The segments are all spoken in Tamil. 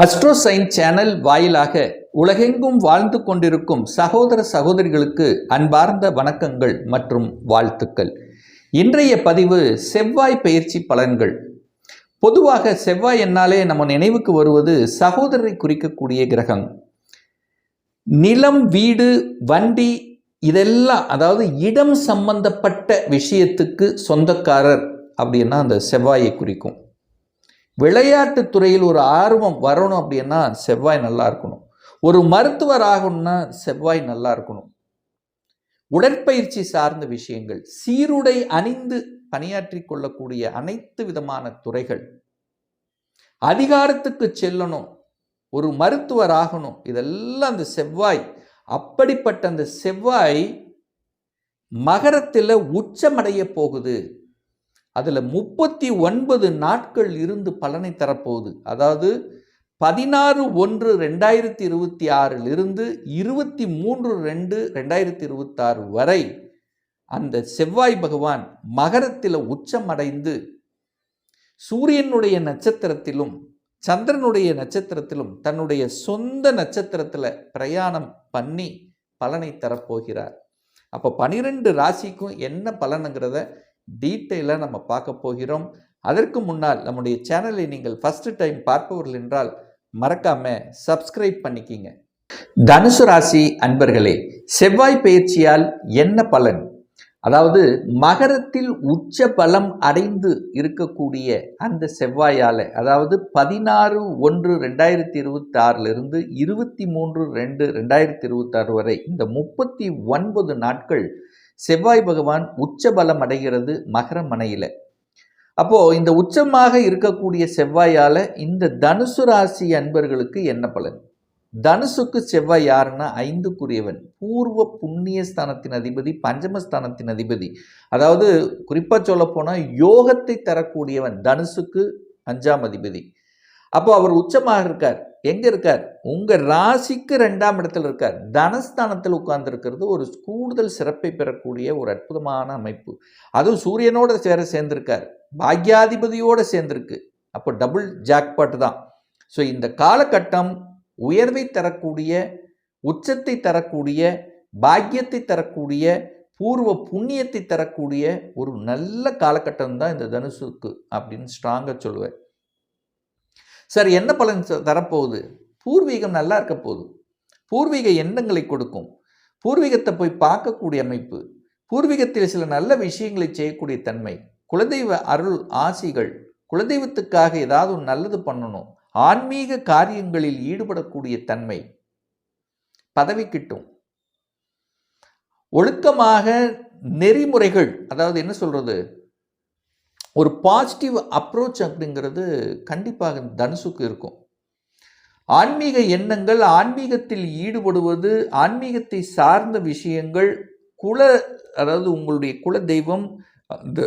அஸ்ட்ரோசைன் சேனல் வாயிலாக உலகெங்கும் வாழ்ந்து கொண்டிருக்கும் சகோதர சகோதரிகளுக்கு அன்பார்ந்த வணக்கங்கள் மற்றும் வாழ்த்துக்கள். இன்றைய பதிவு செவ்வாய் பயிற்சி பலன்கள். பொதுவாக செவ்வாய் என்னாலே நம்ம நினைவுக்கு வருவது சகோதரரை குறிக்கக்கூடிய கிரகம். நிலம் வீடு வண்டி இதெல்லாம் அதாவது இடம் சம்பந்தப்பட்ட விஷயத்துக்கு சொந்தக்காரர் அப்படின்னா அந்த செவ்வாயை குறிக்கும். விளையாட்டுத் துறையில் ஒரு ஆர்வம் வரணும் அப்படின்னா செவ்வாய் நல்லா இருக்கணும். ஒரு மருத்துவர் ஆகணும்னா செவ்வாய் நல்லா இருக்கணும். உடற்பயிற்சி சார்ந்த விஷயங்கள் சீருடை அணிந்து பணியாற்றி கொள்ளக்கூடிய அனைத்து விதமான துறைகள். அதிகாரத்துக்கு செல்லணும். ஒரு மருத்துவர் ஆகணும். இதெல்லாம் அந்த செவ்வாய் அப்படிப்பட்ட அந்த செவ்வாய் மகரத்தில் உச்சமடைய போகுது. அதில் முப்பத்தி ஒன்பது நாட்கள் இருந்து பலனை தரப்போகுது. அதாவது பதினாறு ஒன்று ரெண்டாயிரத்தி இருபத்தி ஆறிலிருந்து இருபத்தி மூன்று ரெண்டு ரெண்டாயிரத்தி இருபத்தாறு வரை அந்த செவ்வாய் பகவான் மகரத்தில் உச்சமடைந்து சூரியனுடைய நட்சத்திரத்திலும் சந்திரனுடைய நட்சத்திரத்திலும் தன்னுடைய சொந்த நட்சத்திரத்தில் பிரயாணம் பண்ணி பலனை தரப்போகிறார். அப்போ பனிரெண்டு ராசிக்கும் என்ன பலனுங்கிறத டீட்டெயிலாக நம்ம பார்க்க போகிறோம். அதற்கு முன்னால் நம்முடைய சேனலை நீங்கள் ஃபஸ்ட்டு டைம் பார்ப்பவர்கள் என்றால் மறக்காம சப்ஸ்கிரைப் பண்ணிக்கிங்க. தனுசு ராசி அன்பர்களே செவ்வாய் பயிற்சியால் என்ன பலன்? அதாவது மகரத்தில் உச்ச பலம் அடைந்து இருக்கக்கூடிய அந்த செவ்வாயால் அதாவது பதினாறு ஒன்று ரெண்டாயிரத்தி இருபத்தி ஆறிலிருந்து இருபத்தி மூன்று ரெண்டு ரெண்டாயிரத்தி இருபத்தாறு வரை இந்த முப்பத்தி ஒன்பது நாட்கள் செவ்வாய் பகவான் உச்ச பலம் அடைகிறது மகர மனையில். அப்போ இந்த உச்சமாக இருக்கக்கூடிய செவ்வாயால இந்த தனுசு ராசி அன்பர்களுக்கு என்ன பலன்? தனுசுக்கு செவ்வாய் யாருன்னா ஐந்துக்குரியவன். பூர்வ புண்ணிய ஸ்தானத்தின் அதிபதி பஞ்சமஸ்தானத்தின் அதிபதி. அதாவது குறிப்பாக சொல்லப்போனால் யோகத்தை தரக்கூடியவன் தனுசுக்கு அஞ்சாம் அதிபதி. அப்போ அவர் உச்சமாக இருக்கார். எங்கே இருக்கார்? உங்கள் ராசிக்கு ரெண்டாம் இடத்துல இருக்கார். தனஸ்தானத்தில் உட்கார்ந்துருக்கிறது ஒரு கூடுதல் சிறப்பை பெறக்கூடிய ஒரு அற்புதமான அமைப்பு. அதுவும் சூரியனோட சேர சேர்ந்திருக்கார். பாக்யாதிபதியோடு சேர்ந்திருக்கு. அப்போ டபுள் ஜாக்பாட் தான். ஸோ இந்த காலகட்டம் உயர்வை தரக்கூடிய உச்சத்தை தரக்கூடிய பாக்கியத்தை தரக்கூடிய பூர்வ புண்ணியத்தை தரக்கூடிய ஒரு நல்ல காலகட்டம் தான் இந்த தனுசுக்கு அப்படின்னு ஸ்ட்ராங்காக சொல்லுவேன். சார் என்ன பலன் தரப்போகுது? பூர்வீகம் நல்லா இருக்க போகுது. பூர்வீக எண்ணங்களை கொடுக்கும். பூர்வீகத்தை போய் பார்க்கக்கூடிய அமைப்பு. பூர்வீகத்தில் சில நல்ல விஷயங்களை செய்யக்கூடிய தன்மை. குலதெய்வ அருள் ஆசிகள். குலதெய்வத்துக்காக ஏதாவது ஒரு நல்லது பண்ணணும். ஆன்மீக காரியங்களில் ஈடுபடக்கூடிய தன்மை. பதவி கிட்டும். ஒழுக்கமாக நெறிமுறைகள் அதாவது என்ன சொல்றது? ஒரு பாசிட்டிவ் அப்ரோச் அப்படிங்கிறது கண்டிப்பாக தனுசுக்கு இருக்கும். ஆன்மீக எண்ணங்கள் ஆன்மீகத்தில் ஈடுபடுவது ஆன்மீகத்தை சார்ந்த விஷயங்கள் குல அதாவது உங்களுடைய குல தெய்வம் அந்த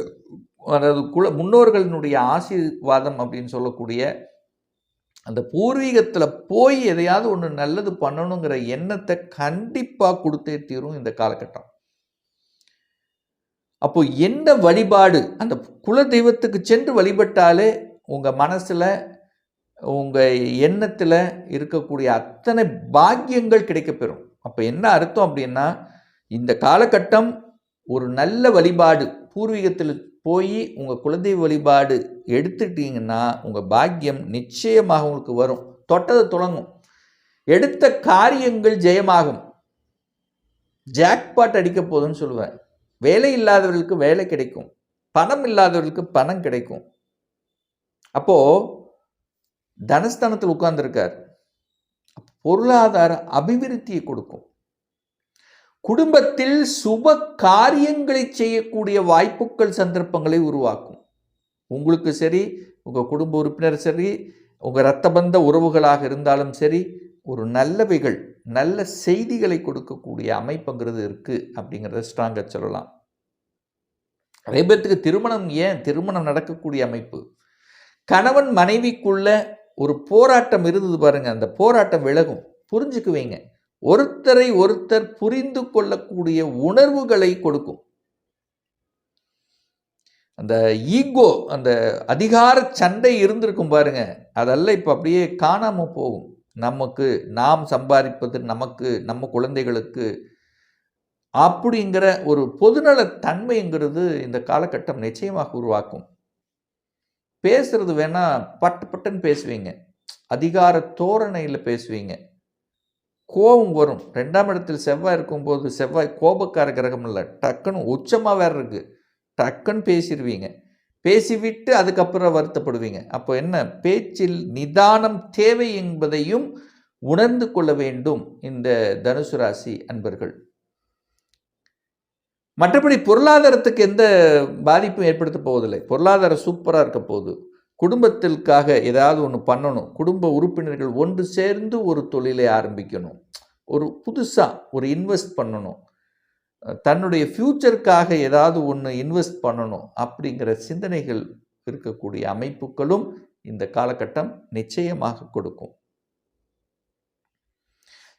அதாவது குல முன்னோர்களினுடைய ஆசீர்வாதம் அப்படின்னு சொல்லக்கூடிய அந்த பூர்வீகத்தில் போய் எதையாவது ஒன்று நல்லது பண்ணணுங்கிற எண்ணத்தை கண்டிப்பாக கொடுத்தே தீரும் இந்த காலகட்டம். அப்போ என்ன வழிபாடு அந்த குல தெய்வத்துக்கு சென்று வழிபட்டாலே உங்கள் மனசில் உங்கள் எண்ணத்தில் இருக்கக்கூடிய அத்தனை பாக்கியங்கள் கிடைக்கப்பெறும். அப்போ என்ன அர்த்தம் அப்படின்னா இந்த காலகட்டம் ஒரு நல்ல வழிபாடு பூர்வீகத்தில் போய் உங்கள் குலதெய்வ வழிபாடு எடுத்துட்டீங்கன்னா உங்கள் பாக்கியம் நிச்சயமாக உங்களுக்கு வரும். தொட்டதை தொடங்கும். எடுத்த காரியங்கள் ஜெயமாகும். ஜாக்பாட் அடிக்க போதுன்னு சொல்லுவேன் வேலை இல்லாதவர்களுக்கு வேலை கிடைக்கும். பணம் இல்லாதவர்களுக்கு பணம் கிடைக்கும். அப்போது தனஸ்தானத்தில் உட்கார்ந்துருக்கார். பொருளாதார அபிவிருத்தியை கொடுக்கும். குடும்பத்தில் சுப காரியங்களை செய்யக்கூடிய வாய்ப்புகள் சந்தர்ப்பங்களை உருவாக்கும். உங்களுக்கு சரி உங்கள் குடும்ப உறுப்பினர் சரி உங்கள் இரத்த பந்த உறவுகளாக இருந்தாலும் சரி ஒரு நல்லவைகள் நல்ல செய்திகளை கொடுக்கக்கூடிய அமைப்புங்கிறது இருக்குது அப்படிங்கிறத ஸ்ட்ராங்காக சொல்லலாம். அதே பேர்த்துக்கு திருமணம் ஏன்? திருமணம் நடக்கக்கூடிய அமைப்பு. கணவன் மனைவிக்குள்ள ஒரு போராட்டம் இருந்தது பாருங்கள் அந்த போராட்டம் விலகும். புரிஞ்சுக்குவீங்க ஒருத்தரை ஒருத்தர் புரிந்து கொள்ளக்கூடிய உணர்வுகளை கொடுக்கும். அந்த ஈகோ அந்த அதிகார சண்டை இருந்திருக்கும் பாருங்க. அதெல்லாம் இப்போ அப்படியே காணாமல் போகும். நமக்கு நாம் சம்பாதிப்பது நமக்கு நம்ம குழந்தைகளுக்கு அப்படிங்கிற ஒரு பொதுநல தன்மைங்கிறது இந்த காலகட்டம் நிச்சயமாக உருவாக்கும். பேசுறது வேணால் பட்டு பட்டுன்னு பேசுவீங்க. அதிகார தோரணையில் பேசுவீங்க. கோபம் வரும். ரெண்டாம் இடத்தில் செவ்வாய் இருக்கும்போது செவ்வாய் கோபக்கார கிரகம் இல்லை. டக்குன்னு உச்சமாக வேற இருக்குது டக்குன்னு பேசிடுவீங்க பேசிவிட்டு அதுக்கப்புறம் வருத்தப்படுவீங்க. அப்போ என்ன? பேச்சில் நிதானம் தேவை என்பதையும் உணர்ந்து கொள்ள வேண்டும் இந்த தனுசு ராசி அன்பர்கள். மற்றபடி பொருளாதாரத்துக்கு எந்த பாதிப்பும் ஏற்படுத்த போவதில்லை. பொருளாதாரம் சூப்பராக இருக்க போகுது. குடும்பத்திற்காக ஏதாவது ஒன்று பண்ணணும். குடும்ப உறுப்பினர்கள் ஒன்று சேர்ந்து ஒரு தொழிலை ஆரம்பிக்கணும். ஒரு புதுசாக ஒரு இன்வெஸ்ட் பண்ணணும். தன்னுடைய ஃப்யூச்சருக்காக ஏதாவது ஒன்று இன்வெஸ்ட் பண்ணணும் அப்படிங்கிற சிந்தனைகள் இருக்கக்கூடிய அமைப்புகளும் இந்த காலகட்டம் நிச்சயமாக கொடுக்கும்.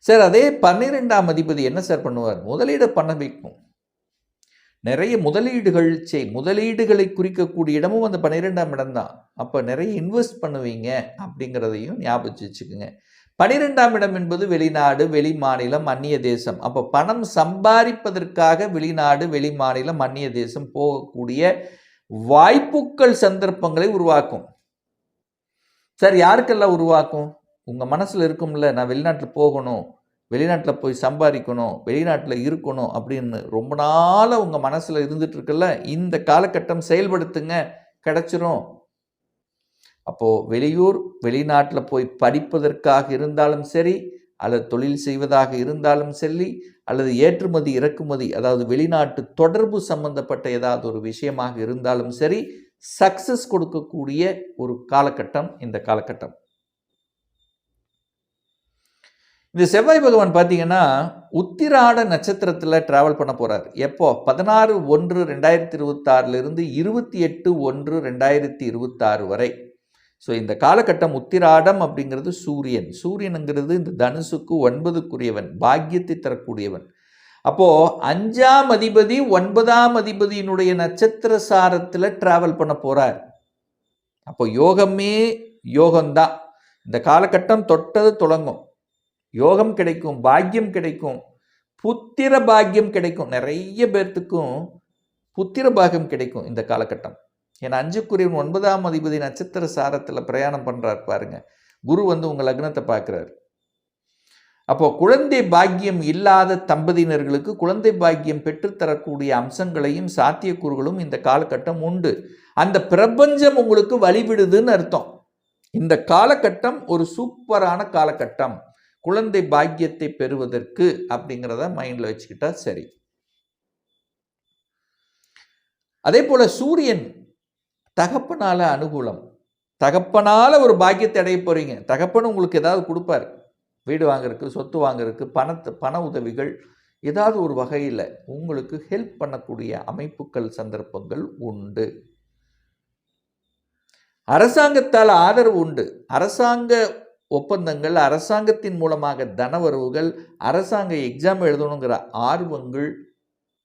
சார் அதே பன்னிரெண்டாம் அதிபதி என்ன சார் பண்ணுவார்? முதலீடு பண்ண வைக்கும். நிறைய முதலீடுகள் செய் முதலீடுகளை குறிக்கக்கூடிய இடமும் அந்த பன்னிரெண்டாம் இடம் தான். அப்போ நிறைய இன்வெஸ்ட் பண்ணுவீங்க அப்படிங்கிறதையும் ஞாபகம் வச்சுக்கோங்க. பனிரெண்டாம் இடம் என்பது வெளிநாடு வெளி மாநிலம் அந்நிய தேசம். அப்போ பணம் சம்பாதிப்பதற்காக வெளிநாடு வெளி மாநிலம் அந்நிய தேசம் போகக்கூடிய வாய்ப்புகள் சந்தர்ப்பங்களை உருவாக்கும். சார் யாருக்கெல்லாம் உருவாக்கும்? உங்கள் மனசில் இருக்கும்ல நான் வெளிநாட்டில் போகணும் வெளிநாட்டில் போய் சம்பாதிக்கணும் வெளிநாட்டில் இருக்கணும் அப்படின்னு ரொம்ப நாளாக உங்கள் மனசில் இருந்துட்டு இருக்குல்ல இந்த காலகட்டம் செயல்படுத்துங்க கிடச்சிரும். அப்போது வெளியூர் வெளிநாட்டில் போய் படிப்பதற்காக இருந்தாலும் சரி அல்லது தொழில் செய்வதாக இருந்தாலும் சரி அல்லது ஏற்றுமதி இறக்குமதி அதாவது வெளிநாட்டு தொடர்பு சம்பந்தப்பட்ட ஏதாவது ஒரு விஷயமாக இருந்தாலும் சரி சக்சஸ் கொடுக்கக்கூடிய ஒரு காலகட்டம் இந்த காலகட்டம். இந்த செவ்வாய் பகவான் பார்த்தீங்கன்னா உத்திராட நட்சத்திரத்தில் டிராவல் பண்ண போகிறார் எப்போ? பதினாறு ஒன்று ரெண்டாயிரத்தி இருபத்தாறுலேருந்து இருபத்தி எட்டு ஒன்று ரெண்டாயிரத்தி இருபத்தாறு வரை. ஸோ இந்த காலகட்டம் உத்திராடம் அப்படிங்கிறது சூரியன். சூரியனுங்கிறது இந்த தனுசுக்கு ஒன்பதுக்குரியவன் பாக்கியத்தை தரக்கூடியவன். அப்போது அஞ்சாம் அதிபதி ஒன்பதாம் அதிபதியினுடைய நட்சத்திர சாரத்தில் ட்ராவல் பண்ண போகிறார் அப்போ யோகமே யோகம்தான் இந்த காலகட்டம் தொட்டது தொடங்கும். யோகம் கிடைக்கும் பாக்கியம் கிடைக்கும் புத்திர பாக்கியம் கிடைக்கும். நிறைய பேர்த்துக்கும் புத்திர பாகம் கிடைக்கும் இந்த காலகட்டம். ஏன்னா அஞ்சுக்குரியவன் ஒன்பதாம் அதிபதி நட்சத்திர சாரத்தில் பிரயாணம் பண்ணுறார் பாருங்க. குரு வந்து உங்கள் லக்னத்தை பார்க்குறாரு அப்போ குழந்தை பாக்கியம் இல்லாத தம்பதியினர்களுக்கு குழந்தை பாக்கியம் பெற்றுத்தரக்கூடிய அம்சங்களையும் சாத்தியக்கூறுகளும் இந்த காலகட்டம் உண்டு. அந்த பிரபஞ்சம் உங்களுக்கு வழிவிடுதுன்னு அர்த்தம். இந்த காலகட்டம் ஒரு சூப்பரான காலகட்டம். குழந்தை பாக்கியத்தை பெறுவதற்கு அப்படிங்கிறத மைண்டில் வச்சுக்கிட்டா சரி. அதே போல சூரியன் தகப்பனால் அனுகூலம். தகப்பனால் ஒரு பாக்கியத்தை அடைய போகிறீங்க தகப்பன் உங்களுக்கு ஏதாவது கொடுப்பார். வீடு வாங்குறதுக்கு சொத்து வாங்குறதுக்கு பணத்தை பண உதவிகள் ஏதாவது ஒரு வகையில் உங்களுக்கு ஹெல்ப் பண்ணக்கூடிய அமைப்புகள் சந்தர்ப்பங்கள் உண்டு. அரசாங்கத்தால் ஆதரவு உண்டு. அரசாங்க ஒப்பந்தங்கள் அரசாங்கத்தின் மூலமாக தனவரவுகள் அரசாங்க எக்ஸாம் எழுதணுங்கிற ஆர்வங்கள்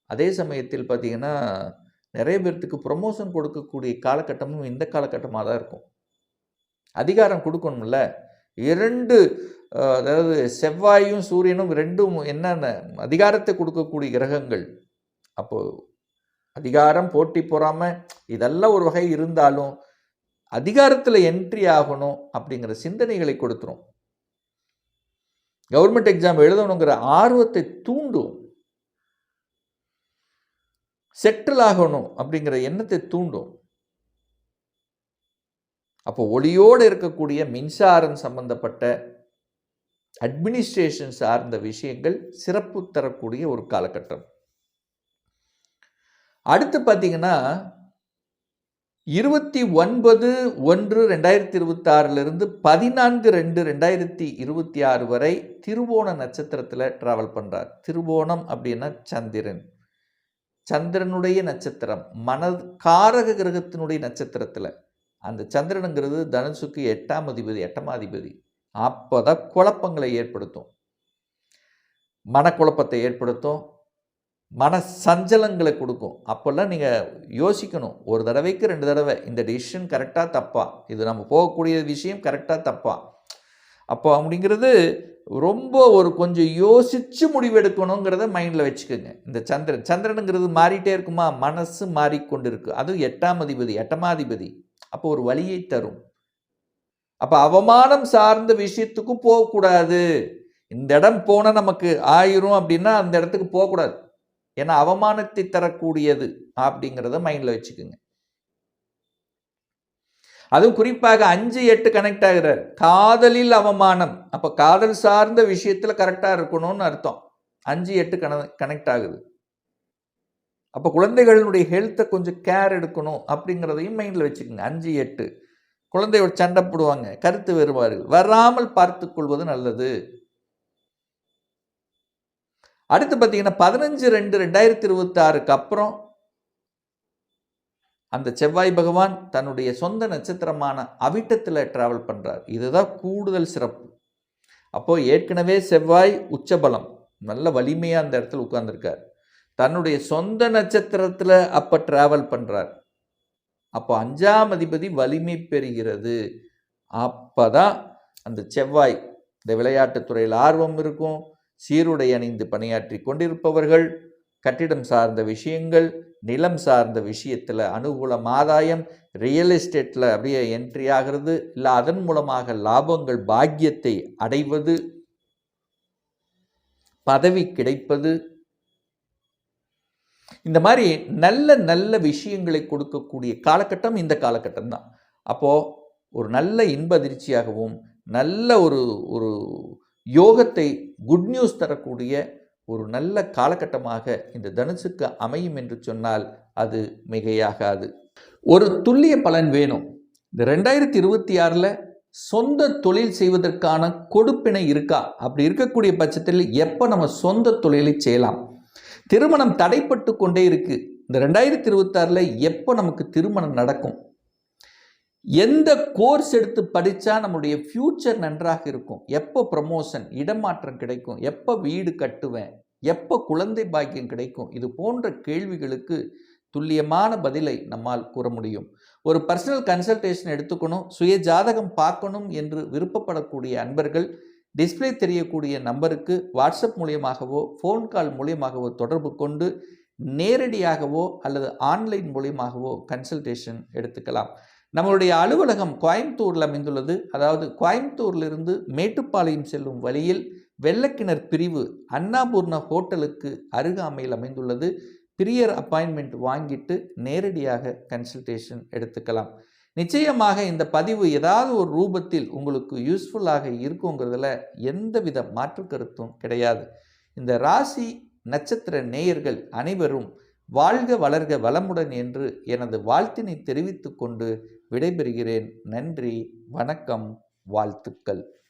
அதே சமயத்தில் பார்த்தீங்கன்னா நிறைய பேர்த்துக்கு ப்ரொமோஷன் கொடுக்கக்கூடிய காலகட்டமும் இந்த காலகட்டமாக தான் இருக்கும். அதிகாரம் கொடுக்கணும்ல. இரண்டு அதாவது செவ்வாயும் சூரியனும் ரெண்டும் என்னென்ன? அதிகாரத்தை கொடுக்கக்கூடிய கிரகங்கள். அப்போது அதிகாரம் போட்டி போகாமல் இதெல்லாம் ஒரு வகை இருந்தாலும் அதிகாரத்தில் என்ட்ரி ஆகணும் அப்படிங்கிற சிந்தனைகளை கொடுத்துரும். கவர்மெண்ட் எக்ஸாம் எழுதணுங்கிற ஆர்வத்தை தூண்டும். செட்டில் ஆகணும் அப்படிங்கிற எண்ணத்தை தூண்டும். அப்போ ஒளியோடு இருக்கக்கூடிய மின்சாரம் சம்பந்தப்பட்ட அட்மினிஸ்ட்ரேஷன் சார்ந்த விஷயங்கள் சிறப்பு தரக்கூடிய ஒரு காலகட்டம். அடுத்து பார்த்தீங்கன்னா இருபத்தி ஒன்பது ஒன்று ரெண்டாயிரத்தி இருபத்தி பதினான்கு ரெண்டு ரெண்டாயிரத்தி இருபத்தி ஆறு வரை திருவோண நட்சத்திரத்தில் ட்ராவல் பண்ணுறார் திருவோணம் அப்படின்னா சந்திரன். சந்திரனுடைய நட்சத்திரம் மன காரக கிரகத்தினுடைய நட்சத்திரத்தில். அந்த சந்திரனுங்கிறது தனுசுக்கு எட்டாம் அதிபதி எட்டாம் அதிபதி. அப்போ தான் குழப்பங்களை ஏற்படுத்தும். மனக்குழப்பத்தை ஏற்படுத்தும். மன சஞ்சலங்களை கொடுக்கும். அப்போல்லாம் நீங்கள் யோசிக்கணும். ஒரு தடவைக்கு ரெண்டு தடவை இந்த டிசிஷன் கரெக்டாக தப்பா. இது நம்ம போகக்கூடிய விஷயம் கரெக்டாக தப்பா. அப்போ அப்படிங்கிறது ரொம்ப ஒரு கொஞ்சம் யோசித்து முடிவெடுக்கணுங்கிறத மைண்டில் வச்சுக்கோங்க. இந்த சந்திரன் சந்திரனுங்கிறது மாறிட்டே இருக்குமா? மனசு மாறிக்கொண்டு இருக்கு அதுவும் எட்டாம் அதிபதி எட்டமாதிபதி. அப்போ ஒரு வழியை தரும். அப்போ அவமானம் சார்ந்த விஷயத்துக்கும் போகக்கூடாது. இந்த இடம் போனால் நமக்கு ஆயிரும் அப்படின்னா அந்த இடத்துக்கு போகக்கூடாது. ஏன்னா அவமானத்தை தரக்கூடியது அப்படிங்கிறத மைண்டில் வச்சுக்கோங்க. அதுவும் குறிப்பாக அஞ்சு எட்டு கனெக்ட் ஆகிறார். காதலில் அவமானம். அப்போ காதல் சார்ந்த விஷயத்தில் கரெக்டாக இருக்கணும்னு அர்த்தம். அஞ்சு எட்டு கன கனெக்ட் ஆகுது. அப்போ குழந்தைகளுடைய ஹெல்த்தை கொஞ்சம் கேர் எடுக்கணும் அப்படிங்கிறதையும் மைண்டில் வச்சுக்கோங்க. அஞ்சு எட்டு. குழந்தையோட சண்டை போடுவாங்க. கருத்து வேறுபாடுகள். வராமல் பார்த்து கொள்வது நல்லது. அடுத்து பார்த்தீங்கன்னா பதினஞ்சு ரெண்டு ரெண்டாயிரத்தி இருபத்தி ஆறுக்கு அப்புறம் அந்த செவ்வாய் பகவான் தன்னுடைய சொந்த நட்சத்திரமான அவிட்டத்தில் ட்ராவல் பண்ணுறார் இதுதான் கூடுதல் சிறப்பு. அப்போது ஏற்கனவே செவ்வாய் உச்சபலம் நல்ல வலிமையாக அந்த இடத்துல உட்கார்ந்துருக்கார். தன்னுடைய சொந்த நட்சத்திரத்தில் அப்போ ட்ராவல் பண்ணுறார் அப்போ அஞ்சாம் அதிபதி வலிமை பெறுகிறது. அப்போ தான் அந்த செவ்வாய் இந்த விளையாட்டுத்துறையில் ஆர்வம் இருக்கும் சீருடை அணிந்து பணியாற்றி கொண்டிருப்பவர்கள் கட்டிடம் சார்ந்த விஷயங்கள் நிலம் சார்ந்த விஷயத்தில் அனுகூலம் ஆதாயம் ரியல் எஸ்டேட்டில் அப்படியே என்ட்ரி ஆகிறது இல்லை அதன் மூலமாக லாபங்கள் பாக்கியத்தை அடைவது பதவி கிடைப்பது. இந்த மாதிரி நல்ல நல்ல விஷயங்களை கொடுக்கக்கூடிய காலகட்டம் இந்த காலகட்டம் தான். அப்போது ஒரு நல்ல இன்ப அதிர்ச்சியாகவும் நல்ல ஒரு ஒரு யோகத்தை குட் நியூஸ் தரக்கூடிய ஒரு நல்ல காலகட்டமாக இந்த தனுசுக்கு அமையும் என்று சொன்னால் அது மிகையாகாது. ஒரு துல்லிய பலன் வேணும். இந்த ரெண்டாயிரத்தி இருபத்தி ஆறில் சொந்த தொழில் செய்வதற்கான கொடுப்பினை இருக்கா? அப்படி இருக்கக்கூடிய பட்சத்தில் எப்போ நம்ம சொந்த தொழிலை செய்யலாம்? திருமணம் தடைப்பட்டு கொண்டே இருக்குது இந்த ரெண்டாயிரத்தி இருபத்தாறில் எப்போ நமக்கு திருமணம் நடக்கும்? எந்த கோர்ஸ் எடுத்து படித்தா நம்முடைய ஃப்யூச்சர் நன்றாக இருக்கும்? எப்போ ப்ரமோஷன் இடமாற்றம் கிடைக்கும்? எப்போ வீடு கட்டுவேன்? எப்போ குழந்தை பாக்கியம் கிடைக்கும்? இது போன்ற கேள்விகளுக்கு துல்லியமான பதிலை நம்மால் கூற முடியும். ஒரு பர்சனல் கன்சல்டேஷன் எடுத்துக்கணும் சுய ஜாதகம் பார்க்கணும் என்று விருப்பப்படக்கூடிய அன்பர்கள் டிஸ்பிளே தெரியக்கூடிய நம்பருக்கு வாட்ஸ்அப் மூலியமாகவோ ஃபோன் கால் மூலியமாகவோ தொடர்பு கொண்டு நேரடியாகவோ அல்லது ஆன்லைன் மூலியமாகவோ கன்சல்டேஷன் எடுத்துக்கலாம். நம்மளுடைய அலுவலகம் கோயம்புத்தூரில் அமைந்துள்ளது. அதாவது கோயம்புத்தூரிலிருந்து மேட்டுப்பாளையம் செல்லும் வழியில் வெள்ளக்கிணர் பிரிவு அன்னாபூர்ண ஹோட்டலுக்கு அருகாமையில் அமைந்துள்ளது. பிரியர் அப்பாயின்மெண்ட் வாங்கிட்டு நேரடியாக கன்சல்டேஷன் எடுத்துக்கலாம். நிச்சயமாக இந்த பதிவு ஏதாவது ஒரு ரூபத்தில் உங்களுக்கு யூஸ்ஃபுல்லாக இருக்குங்கிறதுல எந்தவித மாற்று கருத்தும் கிடையாது. இந்த ராசி நட்சத்திர நேயர்கள் அனைவரும் வாழ்க வளர்க வளமுடன் என்று எனது வாழ்த்தினை தெரிவித்து கொண்டு விடைபெறுகிறேன். நன்றி வணக்கம் வாழ்த்துக்கள்.